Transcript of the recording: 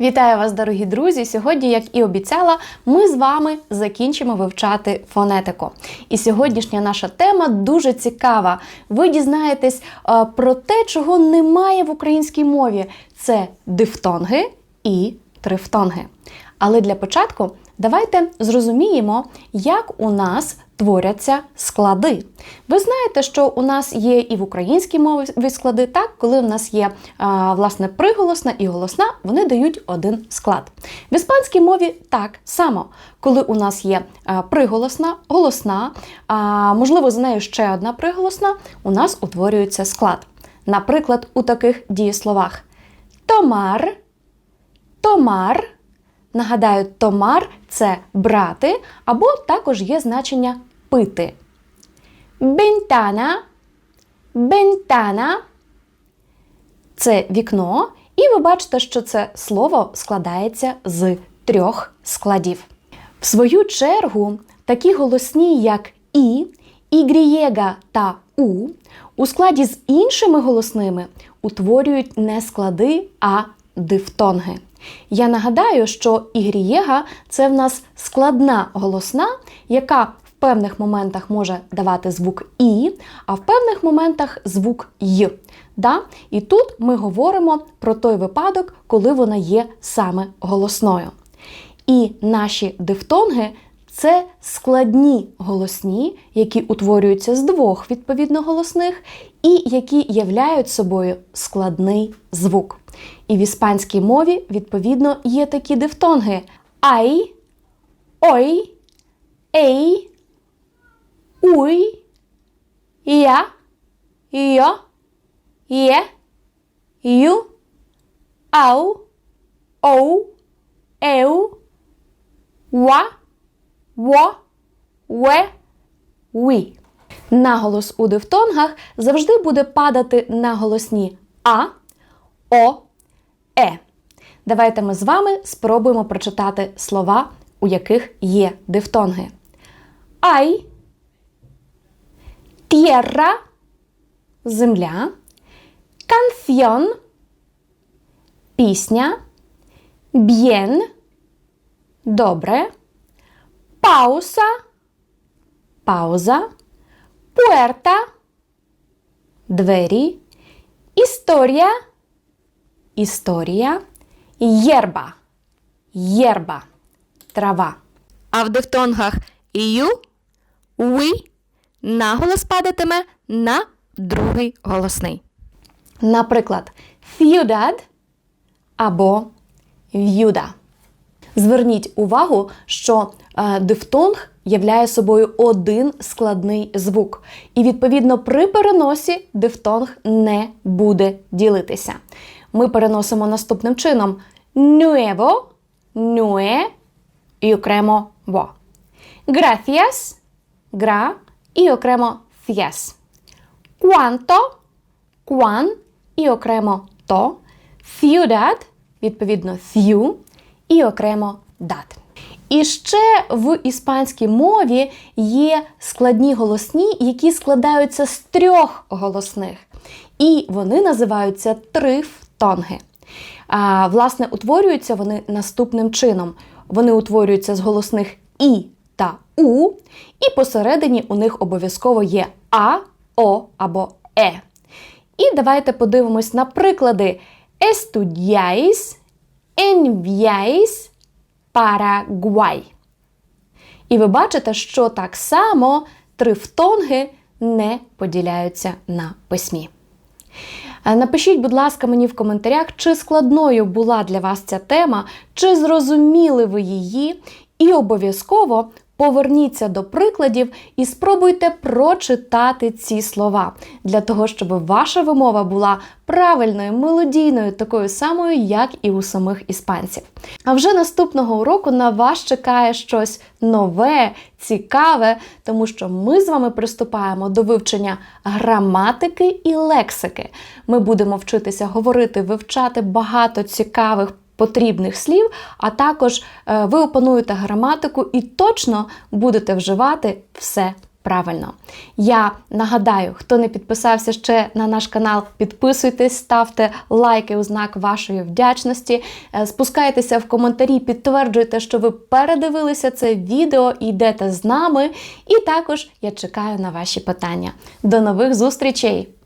Вітаю вас, дорогі друзі! Сьогодні, як і обіцяла, ми з вами закінчимо вивчати фонетику. І сьогоднішня наша тема дуже цікава. Ви дізнаєтесь е, про те, чого немає в українській мові: це дифтонги і трифтонги. Але для початку давайте зрозуміємо, як у нас творяться склади. Ви знаєте, що у нас є і в українській мові склади, так, коли у нас є а, власне приголосна і голосна, вони дають один склад. В іспанській мові так само, коли у нас є а, приголосна, голосна, а можливо, за нею ще одна приголосна, у нас утворюється склад. Наприклад, у таких дієсловах томар, томар. Нагадаю, томар це брати, або також є значення пити. Бентана, бентана це вікно, і ви бачите, що це слово складається з трьох складів. В свою чергу, такі голосні, як і, ігрієга та у, у складі з іншими голосними утворюють не склади, а дифтонги. Я нагадаю, що ігрієга це в нас складна голосна, яка в певних моментах може давати звук І, а в певних моментах звук Й. Да? І тут ми говоримо про той випадок, коли вона є саме голосною. І наші дифтонги це складні голосні, які утворюються з двох відповідно голосних, і які являють собою складний звук. І в іспанській мові, відповідно, є такі дифтонги: ай, ой, ей, уй, я, йо, є, ю, ау, оу, еу, ва, во, ве, уі. Наголос у дифтонгах завжди буде падати на голосні А, О, Е. Давайте ми з вами спробуємо прочитати слова, у яких є дифтонги. Ай, тierra – земля, канфьон – пісня, bien – добре, пауса – пауза, пуерта – двері, історія – історія, єрба – єрба – трава. А в дифтонгах ю, уі наголос падатиме на другий голосний. Наприклад, ciudad або в'юда. Зверніть увагу, що е, дифтонг являє собою один складний звук. І, відповідно, при переносі дифтонг не буде ділитися. Ми переносимо наступним чином: nuevo, nue і окремо во. Gracias, гра і окремо fies. Quanto, quan і окремо то. Ciudad, відповідно, few і окремо dat. І ще в іспанській мові є складні голосні, які складаються з трьох голосних. І вони називаються трифтонги. А, Власне, утворюються вони наступним чином. Вони утворюються з голосних І та У, і посередині у них обов'язково є А, О або Е. І давайте подивимось на приклади estudiáis, enviáis, Парагвай. І ви бачите, що так само трифтонги не поділяються на письмі. Е, Напишіть, будь ласка, мені в коментарях, чи складною була для вас ця тема, чи зрозуміли ви її, і обов'язково поверніться до прикладів і спробуйте прочитати ці слова для того, щоб ваша вимова була правильною, мелодійною, такою самою, як і у самих іспанців. А вже наступного уроку на вас чекає щось нове, цікаве, тому що ми з вами приступаємо до вивчення граматики і лексики. Ми будемо вчитися говорити, вивчати багато цікавих потрібних слів, а також е, ви опануєте граматику і точно будете вживати все Правильно, я нагадаю, хто не підписався ще на наш канал, підписуйтесь, ставте лайки у знак вашої вдячності, е, спускайтеся в коментарі, підтверджуйте, що ви передивилися це відео йдете з нами. І також я чекаю на ваші питання. До нових зустрічей!